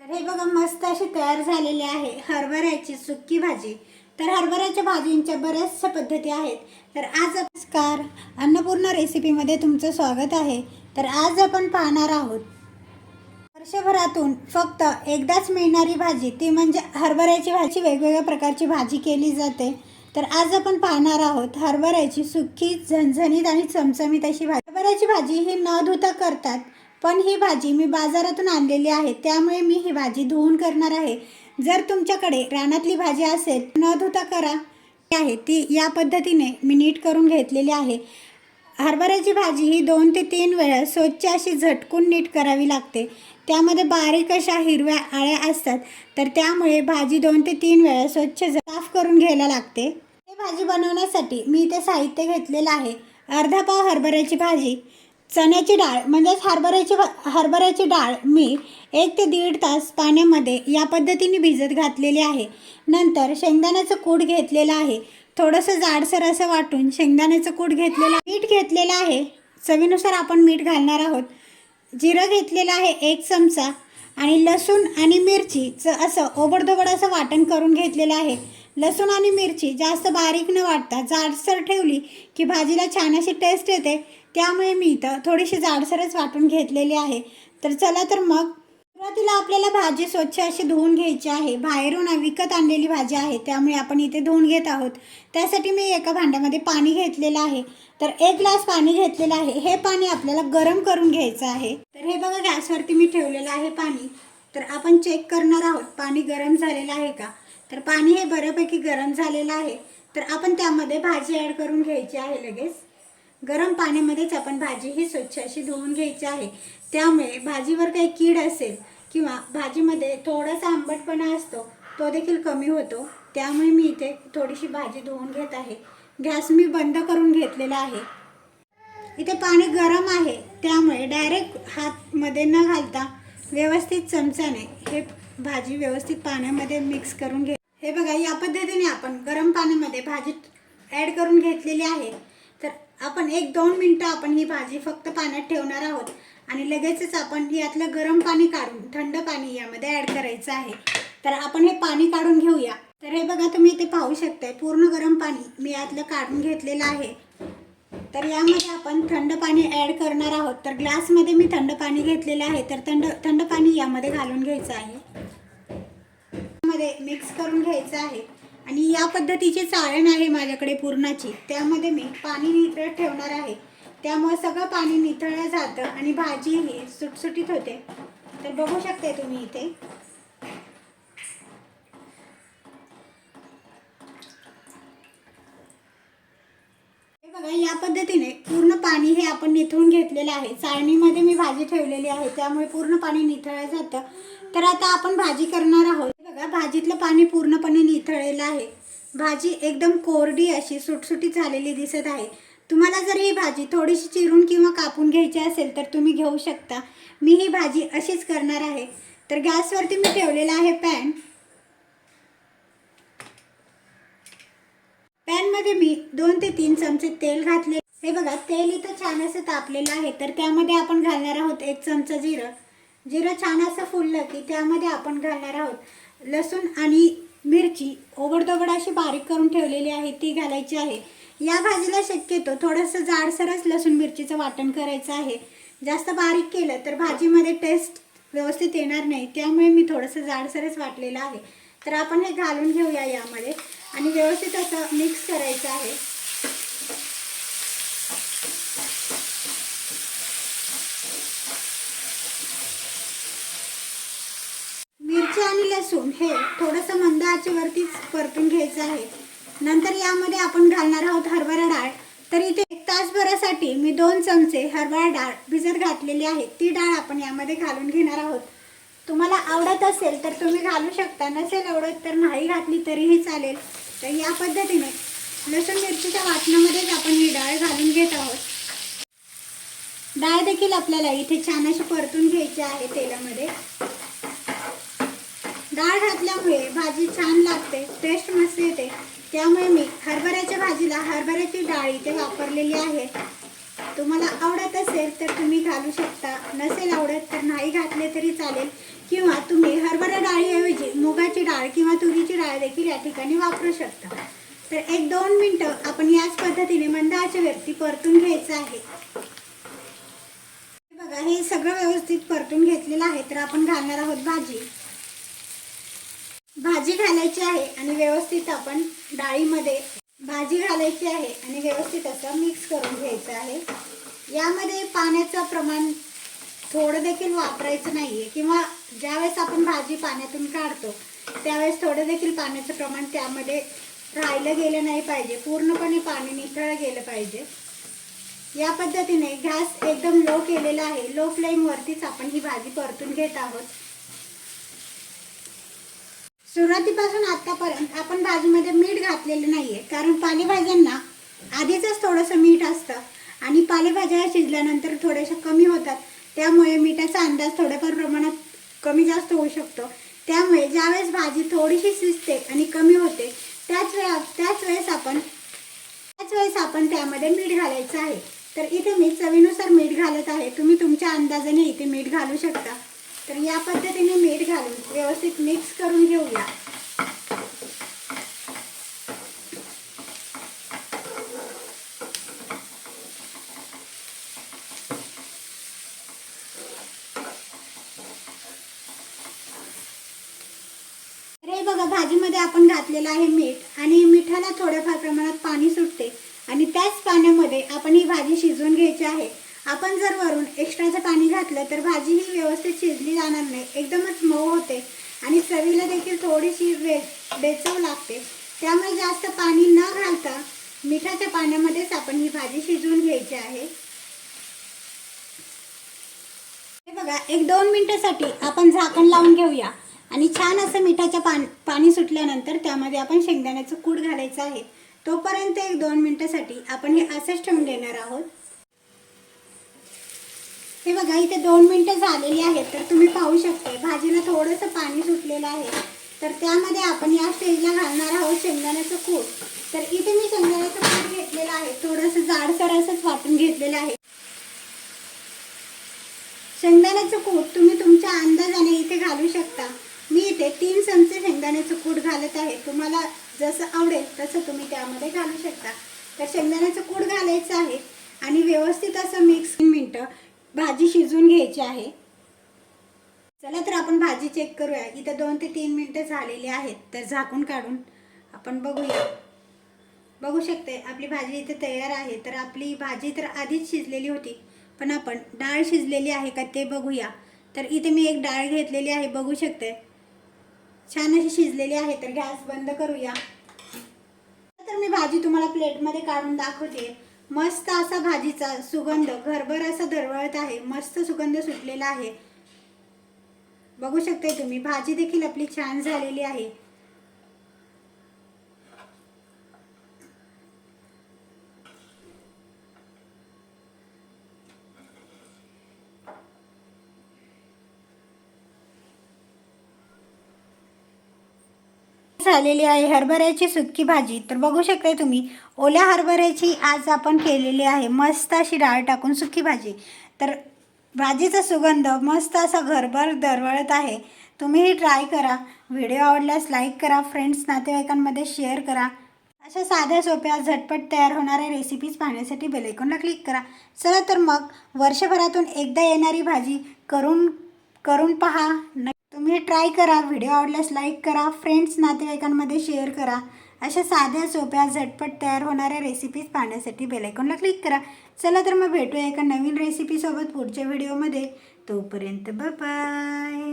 तर हे बघा मस्त अशी तयार झालेली आहे हरभऱ्याची सुक्की भाजी. तर हरभऱ्याच्या भाजींच्या बऱ्याचशा पद्धती आहेत. तर आज नमस्कार. अन्नपूर्ण रेसिपीमध्ये तुमचं स्वागत आहे. तर आज आपण पाहणार आहोत वर्षभरातून फक्त एकदाच मिळणारी भाजी ती म्हणजे हरभऱ्याची भाजी वेगवेगळ्या प्रकारची भाजी केली जाते. तर आज आपण पाहणार आहोत हरभऱ्याची सुक्की झणझणीत आणि चमचमीत अशी भाजी. हरभऱ्याची भाजी ही न धुता करतात. पण ही भाजी मी बाजारातून आणलेली आहे त्यामुळे मी ही भाजी धुवून करणार आहे. जर तुमच्याकडे रानातली भाजी असेल न धुता करा आहे ती या पद्धतीने मी नीट करून घेतलेली आहे. हरभऱ्याची भाजी ही दोन ते तीन वेळा स्वच्छ अशी झटकून नीट करावी लागते. त्यामध्ये बारीक अशा हिरव्या आळ्या असतात तर त्यामुळे भाजी दोन ते तीन वेळा स्वच्छ साफ करून घ्यायला लागते. हे भाजी बनवण्यासाठी मी इथे साहित्य घेतलेलं आहे. अर्धा पाव हरभऱ्याची भाजी. चण्याची डाळ म्हणजेच हरभऱ्याची हरभऱ्याची डाळ मी एक ते दीड तास पाण्यामध्ये या पद्धतीने भिजत घातलेली आहे. नंतर शेंगदाण्याचं कूट घेतलेलं आहे. थोडंसं जाडसर असं वाटून शेंगदाण्याचं कूट घेतलेलं मीठ घेतलेलं आहे. चवीनुसार आपण मीठ घालणार आहोत. जिरं घेतलेलं आहे एक चमचा आणि लसूण आणि मिरचीचं असं ओबडधोबड असं वाटण करून घेतलेलं आहे. लसूण आणि मिरची जास्त बारीक न वाटता जाडसर ठेवली की भाजीला छान अशी टेस्ट येते. त्यामुळे मी इथं थोडीशी जाडसरच वाटून घेतलेली आहे. तर चला तर मग. सुरुवातीला आपल्याला भाजी स्वच्छ अशी धुवून घ्यायची आहे. बाहेरून विकत आणलेली भाजी आहे. त्यामुळे आपण इथे धुवून घेत आहोत. त्यासाठी मी एका भांड्यामध्ये पाणी घेतलेलं आहे. तर एक ग्लास पाणी घेतलेलं आहे. हे पाणी आपल्याला गरम करून घ्यायचं आहे. तर हे बघा गॅसवरती मी ठेवलेलं आहे पाणी. तर आपण चेक करणार आहोत. पाणी गरम झालेलं आहे का? तर पाणी हे बऱ्यापैकी गरम झालेलं आहे. तर आपण त्यामध्ये भाजी ॲड करून घ्यायची आहे लगेच. गरम पाण्यामध्येच आपण भाजी ही स्वच्छ अशी धुवून घ्यायची आहे. त्यामुळे भाजीवर काही कीड असेल किंवा भाजीमध्ये थोडासा आंबटपणा असतो तो देखील कमी होतो. त्यामुळे मी इथे थोडीशी भाजी धुवून घेत आहे. गॅस मी बंद करून घेतलेला आहे. इथे पाणी गरम आहे. त्यामुळे डायरेक्ट हातमध्ये न घालता व्यवस्थित चमचाने हे भाजी व्यवस्थित पाण्यामध्ये मिक्स करून घे हे बघा या पद्धतीने आपण गरम पाण्यामध्ये भाजी ॲड करून घेतलेली आहे. तर आपण एक दोन मिनटं आपण ही भाजी फक्त पाण्यात ठेवणार आहोत. आणि लगेचच आपण यातलं गरम पाणी काढून थंड पाणी यामध्ये ॲड करायचं आहे. तर आपण हे पाणी काढून घेऊया. तर हे बघा तुम्ही इथे पाहू शकताय पूर्ण गरम पाणी मी यातलं काढून घेतलेलं आहे. तर यामध्ये आपण थंड पाणी ॲड करणार आहोत. तर ग्लासमध्ये मी थंड पाणी घेतलेलं आहे. तर थंड थंड पाणी यामध्ये घालून घ्यायचं आहे. मध्ये मिक्स करून घ्यायचं आहे. आणि या पद्धतीची चाळण आहे माझ्याकडे पूर्णाची. त्यामध्ये मी पाणी नितळ ठेवणार आहे. त्यामुळे सगळं पाणी निथळलं जातं आणि भाजी ही सुटसुटीत होते. तर बघू शकते तुम्ही इथे. बघा या पद्धतीने पूर्ण पाणी हे आपण निथळून घेतलेलं आहे. चाळणीमध्ये मी भाजी ठेवलेली आहे. त्यामुळे पूर्ण पाणी निथळलं जातं. तर आता आपण भाजी करणार आहोत. बघा भाजीतलं पाणी पूर्णपणे निथळलेलं आहे. भाजी एकदम कोरडी अशी सुटसुटी झालेली दिसत आहे. तुम्हाला जर ही भाजी थोडीशी चिरून किंवा कापून घ्यायची असेल तर तुम्ही घेऊ शकता. मी ही भाजी अशीच करणार आहे. तर गॅसवरती मी ठेवलेला आहे पॅन. पॅनमध्ये मी दोन ते तीन चमचे तेल घातले. हे बघा तेल इथं छान असं तापलेलं आहे. तर त्यामध्ये आपण घालणार आहोत एक चमचा जिरं. जिरं छान असं फुललं की त्यामध्ये आपण घालणार आहोत. लसूण आणि मिरची ओबडधोबड अशी बारीक करून ठेवलेली आहे ती घालायची आहे. या भाजीला शक्यतो थोडंसं जाडसरच लसूण मिरचीचं वाटण करायचं आहे. जास्त बारीक केलं तर भाजीमध्ये टेस्ट व्यवस्थित येणार नाही त्यामुळे मी थोडंसं जाडसरच वाटलेलं आहे. तर आपण हे घालून घेऊया यामध्ये. आणि व्यवस्थित असं मिक्स करायचं आहे मिरची आणि लसूण हे थोडंसं वरतीच परतून घ्यायचं आहे. नंतर यामध्ये आपण घालणार आहोत हरभरा डाळ. तर इथे एक तासभरासाठी मी दोन चमचे हरभरा डाळ भिजत घातलेली आहे. ती डाळ आपण यामध्ये घालून घेणार आहोत. तुम्हाला आवडत असेल तर तुम्ही घालू शकता. नसेल आवडत तर नाही घातली तरीही चालेल. तर या पद्धतीने लसूण मिरचीच्या वाटणामध्येच आपण ही डाळ घालून घेत आहोत. डाळ देखील आपल्याला इथे छान अशी परतून घ्यायची आहे तेलामध्ये. डाळ घातल्यामुळे भाजी छान लागते टेस्ट मस्त येते. त्यामुळे मी हरभऱ्याच्या भाजीला हरभऱ्याची डाळ इथे वापरलेली आहे. तुम्हाला आवडत असेल तर तुम्ही घालू शकता. नसेल आवडत तर नाही घातले तरी चालेल. किंवा तुम्ही हरभरा डाळीऐवजी मुगाची डाळ किंवा तुरीची डाळ देखील या ठिकाणी वापरू शकता. तर एक दोन मिनटं आपण याच पद्धतीने मंद आचेवरती परतून घ्यायचं आहे. बघा हे सगळं व्यवस्थित परतून घेतलेलं आहे. तर आपण घालणार आहोत भाजी. भाजी घालायची आहे आणि व्यवस्थित आपण डाळीमध्ये भाजी घालायची आहे आणि व्यवस्थित असं मिक्स करून घ्यायचं आहे. यामध्ये पाण्याचं प्रमाण थोडं देखील वापरायचं नाही आहे किंवा ज्यावेळेस आपण भाजी पाण्यातून काढतो त्यावेळेस थोडं देखील पाण्याचं प्रमाण त्यामध्ये राहिलं गेलं नाही पाहिजे. पूर्णपणे पाणी निथळलं गेलं पाहिजे. या पद्धतीने गॅस एकदम लो केलेला आहे. लो फ्लेमवरतीच आपण ही भाजी परतून घेत आहोत. सुरुवातीपासून आतापर्यंत आपण भाजीमध्ये मीठ घातलेलं नाहीये. कारण पालेभाज्यांना आधीचंच थोडंसं मीठ असतं आणि पालेभाज्या शिजल्यानंतर थोड्याशा कमी होतात. त्यामुळे मिठाचा अंदाज थोड्याफार प्रमाणात कमी जास्त होऊ शकतो. त्यामुळे ज्यावेळेस भाजी थोडीशी शिजते आणि कमी होते त्याच वेळा त्याच वेळेस आपण त्याच वेळेस आपण त्यामध्ये मीठ घालायचं आहे. तर इथे मी चवीनुसार मीठ घालत आहे. तुम्ही तुमच्या अंदाजाने इथे मीठ घालू शकता. तर या पद्धतीने मीठ घालून व्यवस्थित मिक्स करून घेऊया. बघा भाजीमध्ये आपण घातलेलं आहे मीठ आणि मिठाला थोड्याफार प्रमाणात पाणी सुटते आणि त्याच पाण्यामध्ये आपण ही भाजी शिजवून घ्यायची आहे. आपण जर वरून एक्स्ट्राचं पाणी घातलं तर भाजी ही व्यवस्थित शिजली जाणार नाही. एकदमच मऊ होते. आणि चवीला देखील थोडीशी वे बेचव लागते. त्यामुळे जास्त पाणी न घालता मिठाच्या पाण्यामध्येच आपण ही भाजी शिजवून घ्यायची आहे. हे बघा एक दोन मिनिटासाठी आपण झाकण लावून घेऊया. आणि छान असं मिठाच्या पान पाणी सुटल्यानंतर त्यामध्ये आपण शेंगदाण्याचं कूड घालायचं आहे. तोपर्यंत एक दोन मिनिटासाठी आपण हे असंच ठेवून देणार आहोत. हे बघा इथे दोन मिनटं झालेली आहेत तर तुम्ही पाहू शकते भाजीला थोडंसं पाणी सुटलेलं आहे. तर त्यामध्ये आपण या स्टेजला घालणार आहोत शेंगदाण्याचं कूट. तर इथे मी शेंगदाण्याचं कूट घेतलेलं आहे. थोडंसं जाडसर असंच वाटून घेतलेलं आहे. शेंगदाण्याचं कूट तुम्ही तुमच्या अंदाजाने इथे घालू शकता. मी इथे तीन चमचे शेंगदाण्याचं कूट घालत आहे. तुम्हाला जसं आवडेल तसं तुम्ही त्यामध्ये घालू शकता. तर शेंगदाण्याचं कूट घालायचं आहे आणि व्यवस्थित असं मिक्स मिनटं. भाजी शिजवून घ्यायची आहे. चला तर आपण भाजी चेक करूया. इथं दोन ते तीन मिनटं झालेली आहेत. तर झाकून काढून आपण बघूया. बघू शकते आपली भाजी इथे तयार आहे. तर आपली भाजी तर आधीच शिजलेली होती पण आपण डाळ शिजलेली आहे का ते बघूया. तर इथे मी एक डाळ घेतलेली आहे बघू शकते. छान अशी शिजलेली आहे तर गॅस बंद करूया. तर मी भाजी तुम्हाला प्लेटमध्ये काढून दाखवते. मस्त असा भाजीचा सुगंध घरभर असा दरवळत आहे मस्त सुगंध सुटलेला आहे. बघू शकते तुम्ही भाजी देखील आपली छान झालेली आहे. झालेली आहे हरभऱ्याची सुक्की भाजी. तर बघू शकता तुम्ही ओल्या हरभऱ्याची आज आपण केलेली आहे मस्त अशी डाळ टाकून सुकी भाजी. तर भाजीचा सुगंध मस्त असा घरभर दरवळत आहे. तुम्हीही ट्राय करा. व्हिडिओ आवडल्यास लाईक करा फ्रेंड्स नातेवाईकांमध्ये शेअर करा. अशा साध्या सोप्या झटपट तयार होणाऱ्या रेसिपीज पाहण्यासाठी बेलायकॉनला क्लिक करा. चला तर मग वर्षभरातून एकदा येणारी भाजी करून करून पहा. न तुम्ही ट्राय करा व्हिडिओ आवडल्यास लाईक करा फ्रेंड्स नातेवाईकांमध्ये शेअर करा. अशा साध्या सोप्या झटपट तयार होणाऱ्या रेसिपीज पाहण्यासाठी बेलायकॉनला क्लिक करा. चला तर मग भेटूया एका नवीन रेसिपीसोबत पुढच्या व्हिडिओमध्ये तोपर्यंत बाय